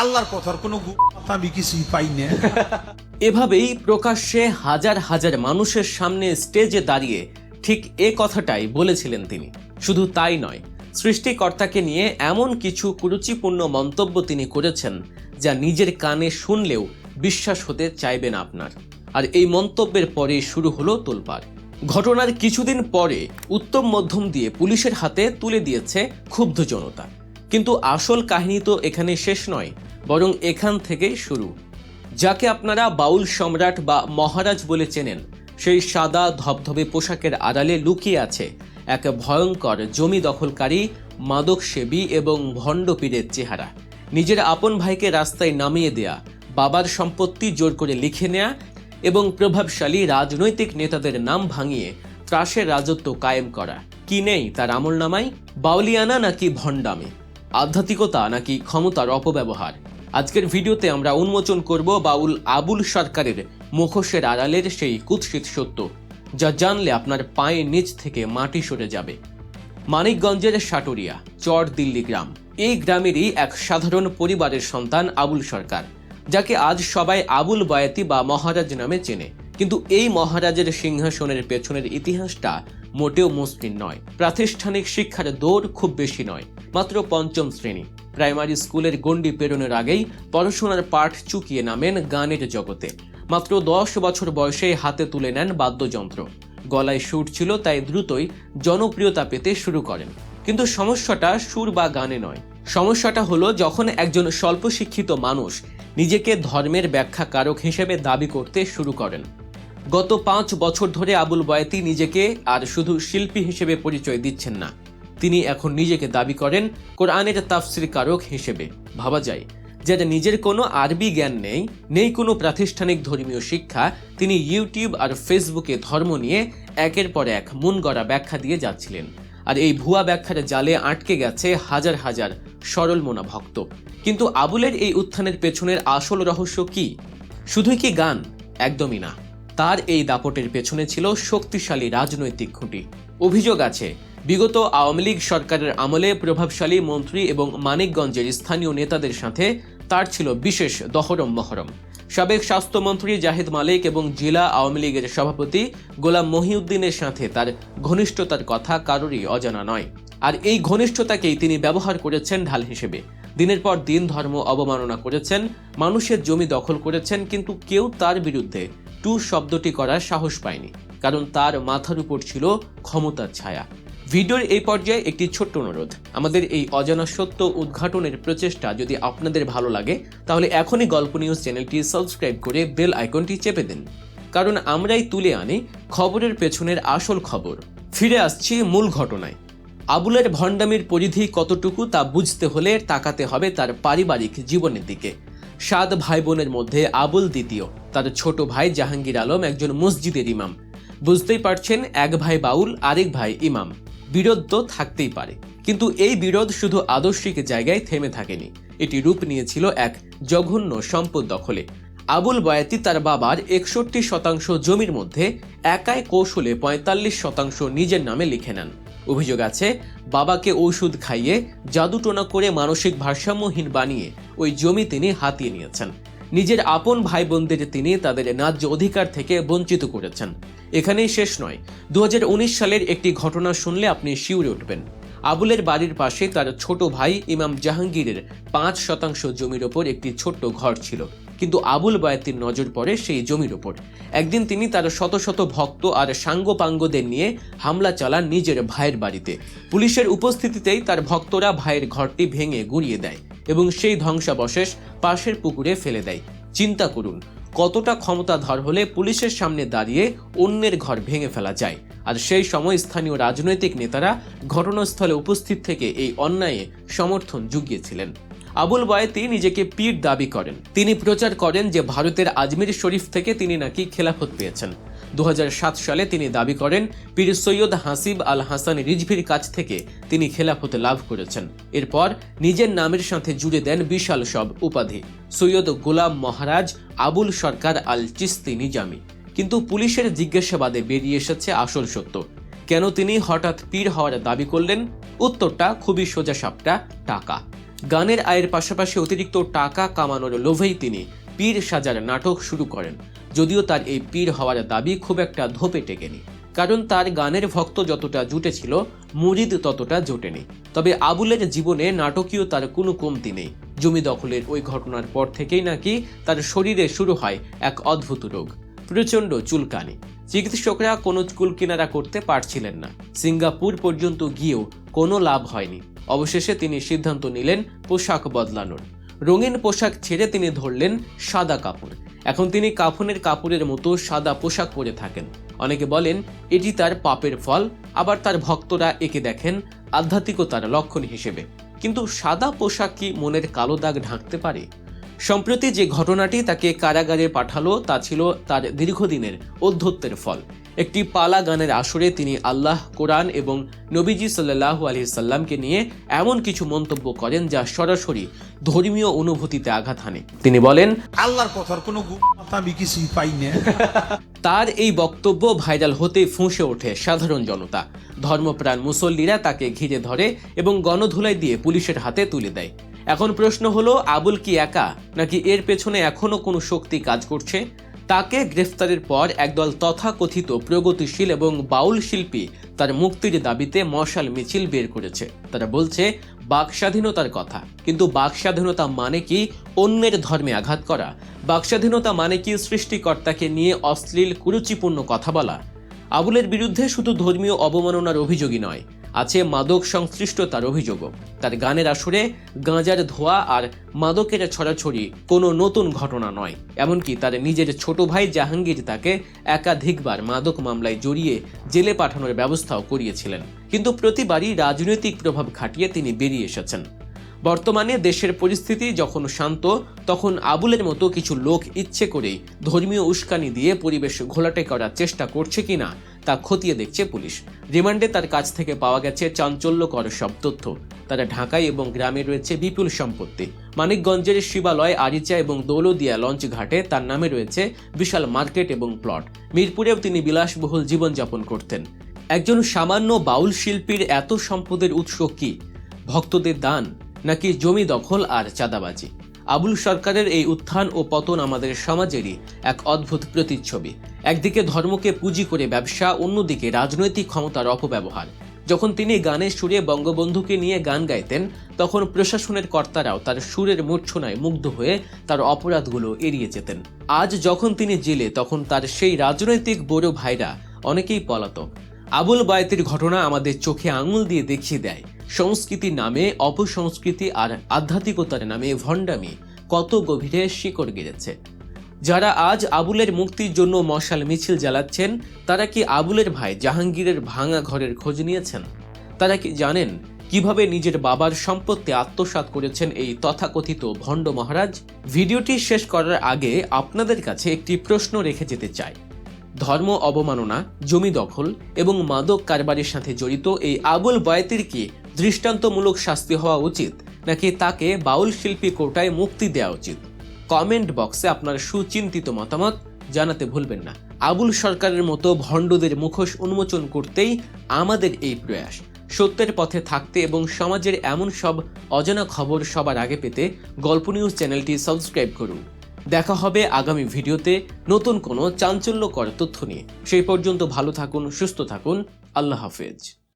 আল্লাহর কথার কোনো আমি কিছুই পাই না। এভাবেই প্রকাশ্যে হাজার হাজার মানুষের সামনে স্টেজে দাঁড়িয়ে ঠিক এ কথাটাই বলেছিলেন তিনি। শুধু তাই নয়, সৃষ্টিকর্তাকে নিয়ে এমন কিছু কুরুচিপূর্ণ মন্তব্য তিনি করেছেন যা নিজের কানে শুনলেও বিশ্বাস হতে চাইবে না আপনার। আর এই মন্তব্যের পরে শুরু হলো তোলপাড়। ঘটনার কিছুদিন পরে উত্তম মধ্যম দিয়ে পুলিশের হাতে তুলে দিয়েছে ক্ষুব্ধ জনতা। কিন্তু আসল কাহিনী তো এখানে শেষ নয় বরং এখান থেকেই শুরু। যাকে আপনারা বাউল সম্রাট বা মহারাজ বলে চেনেন, সেই সাদা ধবধবে পোশাকের আড়ালে লুকিয়ে আছে এক ভয়ঙ্কর, জমি দখলকারী মাদক সেবী এবং ভণ্ড পীরের চেহারা। নিজের আপন ভাইকে রাস্তায় নামিয়ে দেয়া, বাবার সম্পত্তি জোর করে লিখে নেয়া এবং প্রভাবশালী রাজনৈতিক নেতাদের নাম ভাঙিয়ে ত্রাসের রাজত্ব কায়েম করা। কি নেই তার আমল নামাই বাউলিয়ানা নাকি ভণ্ডামি? আধ্যাত্মিকতা নাকি ক্ষমতার অপব্যবহার? আজকের ভিডিওতে আমরা উন্মোচন করব বাউল আবুল সরকারের মুখোশের আড়ালের সেই কুৎসিত সত্য, যা জানলে আপনার পায়ের নিচ থেকে মাটি সরে যাবে। মানিকগঞ্জের সাটুরিয়া, চর দিল্লি গ্রাম। এই গ্রামেরই এক সাধারণ পরিবারের সন্তান আবুল সরকার, যাকে আজ সবাই আবুল বয়াতি বা মহারাজ নামে চেনে। কিন্তু এই মহারাজের সিংহাসনের পেছনের ইতিহাসটা মোটেও মসৃণ নয়। প্রাতিষ্ঠানিক শিক্ষার দৌড় খুব বেশি নয়, মাত্র পঞ্চম শ্রেণি। প্রাইমারি স্কুলের গণ্ডি পেরোনোর আগেই পড়াশোনার পাঠ চুকিয়ে নামেন গানের জগতে। মাত্র দশ বছর বয়সে হাতে তুলে নেন বাদ্যযন্ত্র। গলায় সুর ছিল, তাই দ্রুতই জনপ্রিয়তা পেতে শুরু করেন। কিন্তু সমস্যাটা সুর বা গানে নয়। সমস্যাটা হলো যখন একজন স্বল্প শিক্ষিত মানুষ নিজেকে ধর্মের ব্যাখ্যাকারক হিসেবে দাবি করতে শুরু করেন। গত পাঁচ বছর ধরে আবুল বয়াতি নিজেকে আর শুধু শিল্পী হিসেবে পরিচয় দিচ্ছেন না। তিনি এখন নিজেকে দাবি করেন কোরআনের তাফসির কারক হিসেবে। ভাবা যায় যার নিজের কোনো আরবি জ্ঞান নেই নেই কোনো প্রাতিষ্ঠানিক ধর্মীয় শিক্ষা। তিনি ইউটিউব আর ফেসবুকে ধর্ম নিয়ে একের পর এক মন গড়া ব্যাখ্যা দিয়ে যাচ্ছিলেন। আর এই ভুয়া ব্যাখ্যার জালে আটকে গেছে হাজার হাজার সরল মোনা ভক্ত। কিন্তু আবুলের এই উত্থানের পেছনের আসল রহস্য কি? শুধুই কি গান? একদমই না। তার এই দাপটের পেছনে ছিল শক্তিশালী রাজনৈতিক খুঁটি। অভিযোগ আছে বিগত আওয়ামী লীগ সরকারের আমলে প্রভাবশালী মন্ত্রী এবং মানিকগঞ্জের স্থানীয় নেতাদের সাথে তার ছিল বিশেষ দহরম মহরম। সাবেক স্বাস্থ্যমন্ত্রী জাহিদ মালিক এবং জেলা আওয়ামী লীগের সভাপতি গোলাম মহিউদ্দিনের সাথে তার ঘনিষ্ঠতার কথা কারোরই অজানা নয়। আর এই ঘনিষ্ঠতাকেই তিনি ব্যবহার করেছেন ঢাল হিসেবে। দিনের পর দিন ধর্ম অবমাননা করেছেন, মানুষের জমি দখল করেছেন, কিন্তু কেউ তার বিরুদ্ধে টু শব্দটি করার সাহস পায়নি। কারণ তার মাথার উপর ছিল ক্ষমতার ছায়া। ভিডিওর এই পর্যায়ে একটি ছোট্ট অনুরোধ। আমাদের এই অজানা সত্য উদ্ঘাটনের প্রচেষ্টা যদি আপনাদের ভালো লাগে, তাহলে এখনই গল্প নিউজ চ্যানেলটি সাবস্ক্রাইব করে বেল আইকনটি চেপে দিন। কারণ আমরাই তুলে আনি খবরের পেছনের আসল খবর। ফিরে আসছি মূল ঘটনায়। আবুলের ভণ্ডামির পরিধি কতটুকু তা বুঝতে হলে তাকাতে হবে তার পারিবারিক জীবনের দিকে। সাত ভাই বোনের মধ্যে আবুল দ্বিতীয়, তার ছোট ভাই জাহাঙ্গীর আলম একজন মসজিদের ইমাম। বুঝতেই পারছেন, এক ভাই বাউল, আরেক ভাই ইমাম। বিরোধ তো থাকতেই পারে। কিন্তু এই বিরোধ শুধু আদর্শিক জায়গায় থেমে থাকেনি। এটি রূপ নিয়েছিল এক জঘন্য সম্পদ দখলে। আবুল বয়াতি তার বাবার একষট্টি শতাংশ জমির মধ্যে একাই কৌশলে পঁয়তাল্লিশ শতাংশ নিজের নামে লিখে নেন। অভিযোগ আছে, বাবাকে ঔষধ খাইয়ে জাদুটোনা করে মানসিক ভারসাম্যহীন বানিয়ে ওই জমি তিনি হাতিয়ে নিয়েছেন। নিজের আপন ভাই বোনদের তিনি তাদের ন্যায্য অধিকার থেকে বঞ্চিত করেছেন। এখানেই শেষ নয়। দু সালের একটি ঘটনা শুনলে আপনি শিউরে উঠবেন। আবুলের বাড়ির পাশে তার ছোট ভাই ইমাম জাহাঙ্গীরের পাঁচ শতাংশ জমির ওপর একটি ছোট্ট ঘর ছিল। কিন্তু আবুল বায়াতির নজর পড়ে সেই জমির ওপর। একদিন তিনি তার শত শত ভক্ত আর সাঙ্গপাঙ্গদের নিয়ে হামলা চালান নিজের ভাইয়ের বাড়িতে। পুলিশের উপস্থিতিতেই তার ভক্তরা ভাইয়ের ঘরটি ভেঙে গুড়িয়ে দেয়। এবং সেই ধ্বংসাবশেষ পাশের পুকুরে ফেলে দেয়। চিন্তা করুন, কতটা ক্ষমতাধর হলে পুলিশের সামনে দাঁড়িয়ে অন্যের ঘর ভেঙে ফেলা যায়। আর সেই সময় স্থানীয় রাজনৈতিক নেতারা ঘটনাস্থলে উপস্থিত থেকে এই অন্যায়ে সমর্থন জুগিয়েছিলেন। আবুল বায়েতি নিজেকে পীর দাবি করেন। তিনি প্রচার করেন যে ভারতের আজমির শরীফ থেকে তিনি নাকি খেলাফত পেয়েছেন। দু হাজার সাত সালে তিনি দাবি করেন, পীর সৈয়দ হাসিব আল হাসান রিজভির কাছ থেকে তিনি খেলাফত লাভ করেছেন। এরপর নিজের নামের সাথে জুড়ে দেন বিশাল সব উপাধি। সৈয়দ গোলাম মহারাজ আবুল সরকার আল চিস্তি নিজামি। কিন্তু পুলিশের জিজ্ঞাসাবাদে বেরিয়ে এসেছে আসল সত্য। কেন তিনি হঠাৎ পীর হওয়ার দাবি করলেন? উত্তরটা খুবই সোজা সাপটা টাকা। গানের আয়ের পাশাপাশি অতিরিক্ত টাকা কামানোর লোভেই তিনি পীর সাজার নাটক শুরু করেন। যদিও তার এই পীর হওয়ার দাবি খুব একটা ধোপে টেকেনি। কারণ তার গানের ভক্ত যতটা জুটেছিল, মুরিদ ততটা জোটেনি। তবে আবুলের জীবনে নাটকীয় তার কোনো কমতি নেই। জমি দখলের ওই ঘটনার পর থেকেই নাকি তার শরীরে শুরু হয় এক অদ্ভুত রোগ, প্রচণ্ড চুলকানি। চিকিৎসকরা কোনো চুল কিনারা করতে পারছিলেন না। সিঙ্গাপুর পর্যন্ত গিয়েও কোনো লাভ হয়নি। অবশেষে তিনি সিদ্ধান্ত নিলেন পোশাক বদলানোর। রঙিন পোশাক ছেড়ে তিনি ধরলেন সাদা কাপড়। এখন তিনি কাফনের কাপড়ের মতো সাদা পোশাক পরে থাকেন। অনেকে বলেন, এটি তার পাপের ফল, আবার তার ভক্তরা একে দেখেন আধ্যাত্মিকতার লক্ষণ হিসেবে। কিন্তু সাদা পোশাক কি মনের কালো দাগ ঢাকতে পারে? সম্প্রতি যে ঘটনাটি তাকে কারাগারে পাঠালো, তা ছিল তার দীর্ঘদিনের অধ্যত্বের ফল। একটি পালা গানের আসরে তিনি আল্লাহ কোরআন এবং নবীজি সাল্লাহ আলি সাল্লামকে নিয়ে এমন কিছু মন্তব্য করেন যা সরাসরি ধর্মীয় অনুভূতিতে আঘাত হানে। তিনি বলেন আল্লাহর কথার কোনো আমি কিছুই পাই না। তার এই বক্তব্য ভাইরাল হতে ফুঁসে ওঠে সাধারণ জনতা। ধর্মপ্রাণ মুসল্লিরা তাকে ঘিরে ধরে এবং গণধুলাই দিয়ে পুলিশের হাতে তুলে দেয়। এখন প্রশ্ন হলো আবুল কি একা নাকি এর পেছনে এখনও কোনো শক্তি কাজ করছে? তাকে গ্রেফতারের পর একদল তথাকথিত প্রগতিশীল এবং বাউল শিল্পী তার মুক্তির দাবিতে মশাল মিছিল বের করেছে। তারা বলছে, বাক স্বাধীনতার কথা। কিন্তু বাক স্বাধীনতা মানে কি অন্যের ধর্মে আঘাত করা? বাক স্বাধীনতা মানে কি সৃষ্টিকর্তাকে নিয়ে অশ্লীল, কুরুচিপূর্ণ কথা বলা? আবুলের বিরুদ্ধে শুধু ধর্মীয় অবমাননার অভিযোগই নয়। আছে মাদক সংশ্লিষ্টতার অভিযোগও। তার গানের আসরে গাঁজার ধোয়া আর মাদকের ছড়াছড়ি কোনো নতুন ঘটনা নয়। এমনকি তার নিজের ছোট ভাই জাহাঙ্গীর তাকে একাধিকবার মাদক মামলায় জড়িয়ে জেলে পাঠানোর ব্যবস্থাও করিয়েছিলেন। কিন্তু প্রতিবারই রাজনৈতিক প্রভাব খাটিয়ে তিনি বেরিয়ে এসেছেন। বর্তমানে দেশের পরিস্থিতি যখন শান্ত, তখন আবুলের মতো কিছু লোক ইচ্ছে করেই ধর্মীয় উস্কানি দিয়ে পরিবেশ ঘোলাটে করার চেষ্টা করছে কিনা তা খতিয়ে দেখছে পুলিশ। রিমান্ডে তার কাছ থেকে পাওয়া গেছে চাঞ্চল্যকর সব তথ্য। তারা ঢাকায় এবং গ্রামে রয়েছে বিপুল সম্পত্তি। মানিকগঞ্জের শিবালয়, আরিচা এবং দৌলদিয়া লঞ্চ ঘাটে তার নামে রয়েছে বিশাল মার্কেট এবং প্লট। মিরপুরেও তিনি বিলাসবহুল জীবনযাপন করতেন। একজন সামান্য বাউল শিল্পীর এত সম্পদের উৎস কি? ভক্তদের দান নাকি জমি দখল আর চাঁদাবাজি? আবুল সরকারের এই উত্থান ও পতন আমাদের সমাজেরই এক অদ্ভুত প্রতিচ্ছবি। একদিকে ধর্মকে পুঁজি করে ব্যবসা, অন্যদিকে রাজনৈতিক ক্ষমতার অপব্যবহার। যখন তিনি গানের সুরে বঙ্গবন্ধুকে নিয়ে গান গাইতেন, তখন প্রশাসনের কর্তারাও তার সুরের মূর্ছনায় মুগ্ধ হয়ে তার অপরাধগুলো এড়িয়ে যেতেন। আজ যখন তিনি জেলে, তখন তার সেই রাজনৈতিক বড় ভাইরা অনেকেই পলাতক। আবুল বায়তির ঘটনা আমাদের চোখে আঙুল দিয়ে দেখিয়ে দেয়। সংস্কৃতির নামে, অপসংস্কৃতি আর আধ্যাত্মিকতার নামে ভণ্ডামি কত গভীরে শিকড় গেড়েছে। যারা আজ আবুলের মুক্তির জন্য মশাল মিছিল জ্বালাচ্ছেন, তারা কি আবুলের ভাই জাহাঙ্গীরের ভাঙা ঘরের খোঁজ নিয়েছেন? তারা কি জানেন কীভাবে নিজের বাবার সম্পত্তি আত্মসাৎ করেছেন এই তথাকথিত ভণ্ড মহারাজ? ভিডিওটি শেষ করার আগে আপনাদের কাছে একটি প্রশ্ন রেখে যেতে চাই। ধর্ম অবমাননা, জমি দখল এবং মাদক কারবারের সাথে জড়িত এই আবুল বয়াতির কি দৃষ্টান্তমূলক শাস্তি হওয়া উচিত, নাকি তাকে বাউল শিল্পী কোটায় মুক্তি দেওয়া উচিত? কমেন্ট বক্সে আপনার সুচিন্তিত মতামত জানাতে ভুলবেন না। আবুল সরকারের মতো ভণ্ডদের মুখোশ উন্মোচন করতেই আমাদের এই প্রয়াস। সত্যের পথে থাকতে এবং সমাজের এমন সব অজানা খবর সবার আগে পেতে গল্প নিউজ চ্যানেলটি সাবস্ক্রাইব করুন। দেখা হবে আগামী ভিডিওতে নতুন কোনো চাঞ্চল্যকর তথ্য নিয়ে। সেই পর্যন্ত ভালো থাকুন, সুস্থ থাকুন। আল্লাহ হাফেজ।